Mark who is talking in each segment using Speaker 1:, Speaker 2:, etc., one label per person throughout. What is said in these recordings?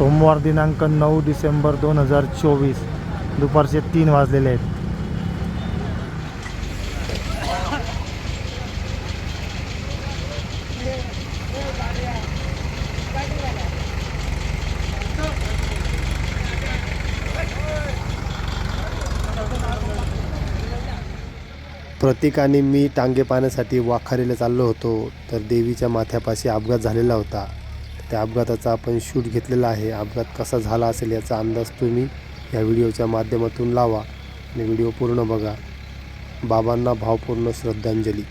Speaker 1: सोमवार दिनांक नऊ डिसेंबर दोन हजार चोवीस. दुपारचे तीन वाजलेले आहेत.
Speaker 2: प्रतीक आणि मी टांगे पाहण्यासाठी वाखारीला चाललो होतो तर देवीच्या माथ्यापाशी अपघात झालेला होता. त्या अपघाताचा आपण शूट घेतलेला आहे. अपघात कसा झाला असेल याचा अंदाज तुम्ही या व्हिडिओच्या माध्यमातून लावा आणि व्हिडिओ पूर्ण बघा. बाबांना भावपूर्ण श्रद्धांजली.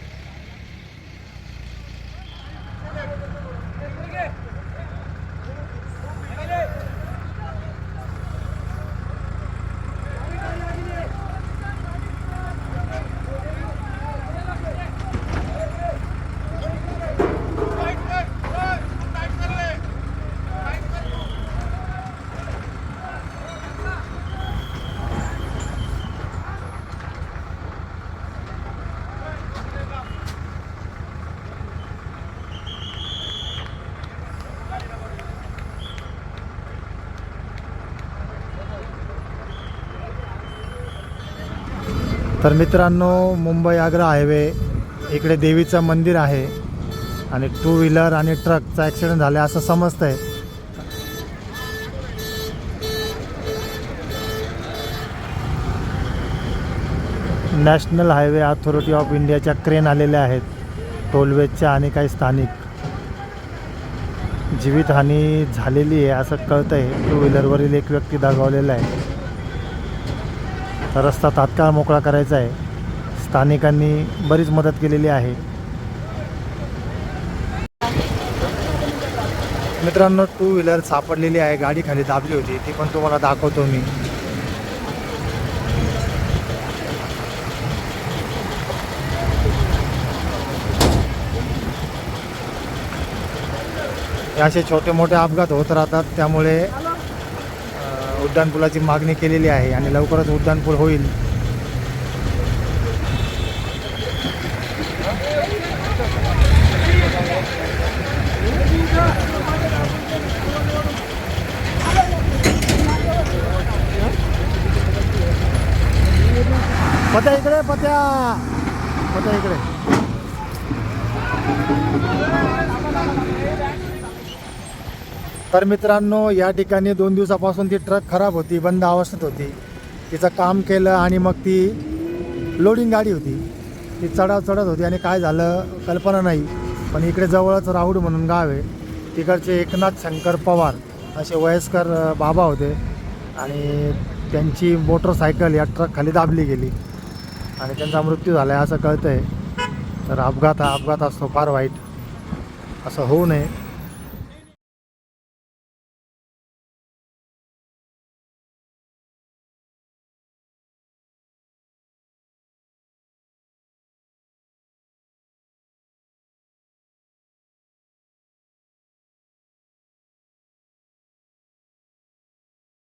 Speaker 1: तर मित्रांनो मुंबई आग्रा हायवे इकडे देवीचं मंदिर आहे आणि टू व्हीलर आणि ट्रकचा ॲक्सिडेंट झाला असं समजतं आहे नॅशनल हायवे अथॉरिटी ऑफ इंडियाच्या क्रेन आलेल्या आहेत टोलवेजच्या आणि काही स्थानिक. जीवितहानी झालेली आहे असं कळतं आहे टू व्हीलरवरील एक व्यक्ती दगावलेला आहे. रस्ता तात्काळ मोकळा करायचा आहे. स्थानिकांनी बरीच मदत केलेली आहे. मित्रांनो टू व्हीलर सापडलेली आहे. गाडी खाली दाबली होती. ती पण तुम्हाला दाखवतो मी. असे छोटे मोठे अपघात होत राहतात. त्यामुळे उड्डाणपुलाची मागणी केलेली आहे आणि लवकरच उड्डाणपूल होईल. पत्या इकडे पत्या. पत्या इकडे. तर मित्रांनो या ठिकाणी दोन दिवसापासून ती ट्रक खराब होती बंद अवस्थेत होती. तिचं काम केलं आणि मग ती लोडिंग गाडी होती. ती चढत चढत होती आणि काय झालं कल्पना नाही. पण इकडे जवळच राहुड म्हणून गाव आहे. तिकडचे एकनाथ शंकर पवार असे वयस्कर बाबा होते. आणि त्यांची मोटरसायकल या ट्रक खाली दाबली गेली. आणि त्यांचा मृत्यू झाला आहे असं कळतं आहे तर अपघात हा अपघात असतो फार वाईट. असं होऊ नये.